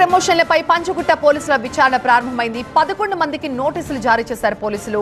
ప్రమోషన్లపై పంచగుట్ట పోలీసుల విచారణ ప్రారంభమైంది. పదకొండు మందికి నోటీసులు జారీ చేశారు పోలీసులు.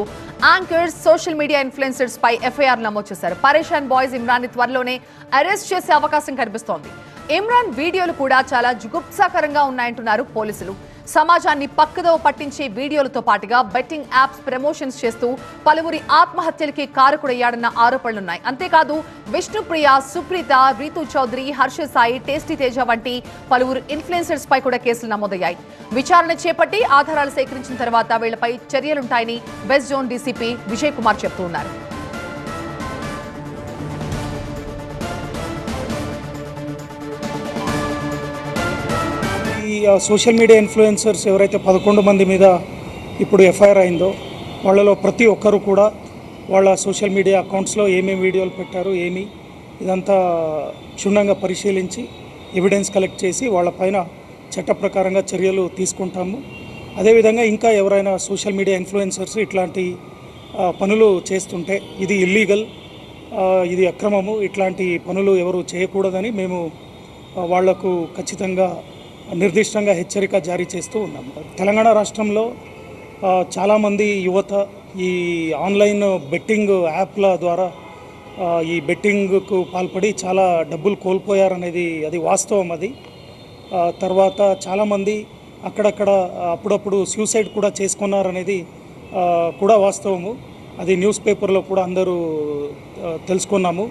యాంకర్స్ సోషల్ మీడియా ఇన్ఫ్లుయెన్సర్స్ పై ఎఫ్ఐఆర్ నమోదు చేశారు. పరేషాన్ బాయ్స్ ఇమ్రాన్ని త్వరలోనే అరెస్ట్ చేసే అవకాశం కనిపిస్తోంది. ఇమ్రాన్ వీడియోలు కూడా చాలా జుగుప్సాకరంగా ఉన్నాయంటున్నారు పోలీసులు. సమాజాన్ని పక్కదో పట్టించే వీడియోలతో పాటుగా బెట్టింగ్ యాప్స్ ప్రమోషన్స్ చేస్తూ పలువురి ఆత్మహత్యలకి కారకుడయ్యాడన్న ఆరోపణలున్నాయి. అంతేకాదు విష్ణుప్రియ సుప్రీత రీతు చౌదరి హర్ష సాయి టేస్టీ తేజ వంటి పలువురు ఇన్ఫ్లుయెన్సర్స్ పై కూడా కేసులు నమోదయ్యాయి. విచారణ చేపట్టి ఆధారాలు సేకరించిన తర్వాత వీళ్ళపై చర్యలుంటాయని west zone DCP Vijay Kumar చెబుతూ సోషల్ మీడియా ఇన్ఫ్లుయెన్సర్స్ ఎవరైతే పదకొండు మంది మీద ఇప్పుడు ఎఫ్ఐఆర్ అయిందో వాళ్ళలో ప్రతి ఒక్కరు కూడా వాళ్ళ సోషల్ మీడియా అకౌంట్స్లో ఏమేమి వీడియోలు పెట్టారు ఏమి ఇదంతా క్షుణ్ణంగా పరిశీలించి ఎవిడెన్స్ కలెక్ట్ చేసి వాళ్ళపైన చట్ట ప్రకారంగా చర్యలు తీసుకుంటాము. అదేవిధంగా ఇంకా ఎవరైనా సోషల్ మీడియా ఇన్ఫ్లుయెన్సర్స్ ఇట్లాంటి పనులు చేస్తుంటే ఇది ఇల్లీగల్ ఇది అక్రమము ఇట్లాంటి పనులు ఎవరు చేయకూడదని మేము వాళ్ళకు ఖచ్చితంగా నిర్దిష్టంగా హెచ్చరిక జారీ చేస్తూ ఉన్నాం. తెలంగాణ రాష్ట్రంలో చాలామంది యువత ఈ ఆన్లైన్ బెట్టింగ్ యాప్ల ద్వారా ఈ బెట్టింగ్కు పాల్పడి చాలా డబ్బులు కోల్పోయారనేది అది వాస్తవం అది. తర్వాత చాలామంది అక్కడక్కడ అప్పుడప్పుడు సూసైడ్ కూడా చేసుకున్నారనేది కూడా వాస్తవము. అది న్యూస్ పేపర్లో కూడా అందరూ తెలుసుకున్నాము.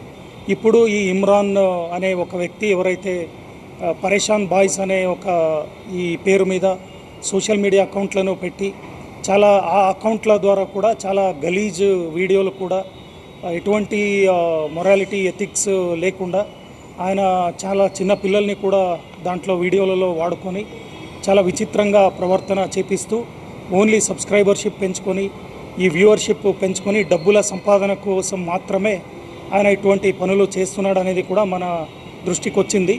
ఇప్పుడు ఈ ఇమ్రాన్ అనే ఒక వ్యక్తి ఎవరైతే పరేషాన్ బాయ్స్ అనే ఒక ఈ పేరు మీద సోషల్ మీడియా అకౌంట్లను పెట్టి చాలా ఆ అకౌంట్ల ద్వారా కూడా చాలా గలీజ్ వీడియోలు కూడా ఎటువంటి మొరాలిటీ ఎథిక్స్ లేకుండా ఆయన చాలా చిన్న పిల్లల్ని కూడా దాంట్లో వీడియోలలో వాడుకొని చాలా విచిత్రంగా ప్రవర్తన చేపిస్తూ ఓన్లీ సబ్స్క్రైబర్షిప్ పెంచుకొని ఈ వ్యూవర్షిప్ పెంచుకొని డబ్బుల సంపాదన కోసం మాత్రమే ఆయన ఇటువంటి పనులు చేస్తున్నాడు అనేది కూడా మన దృష్టికి వచ్చింది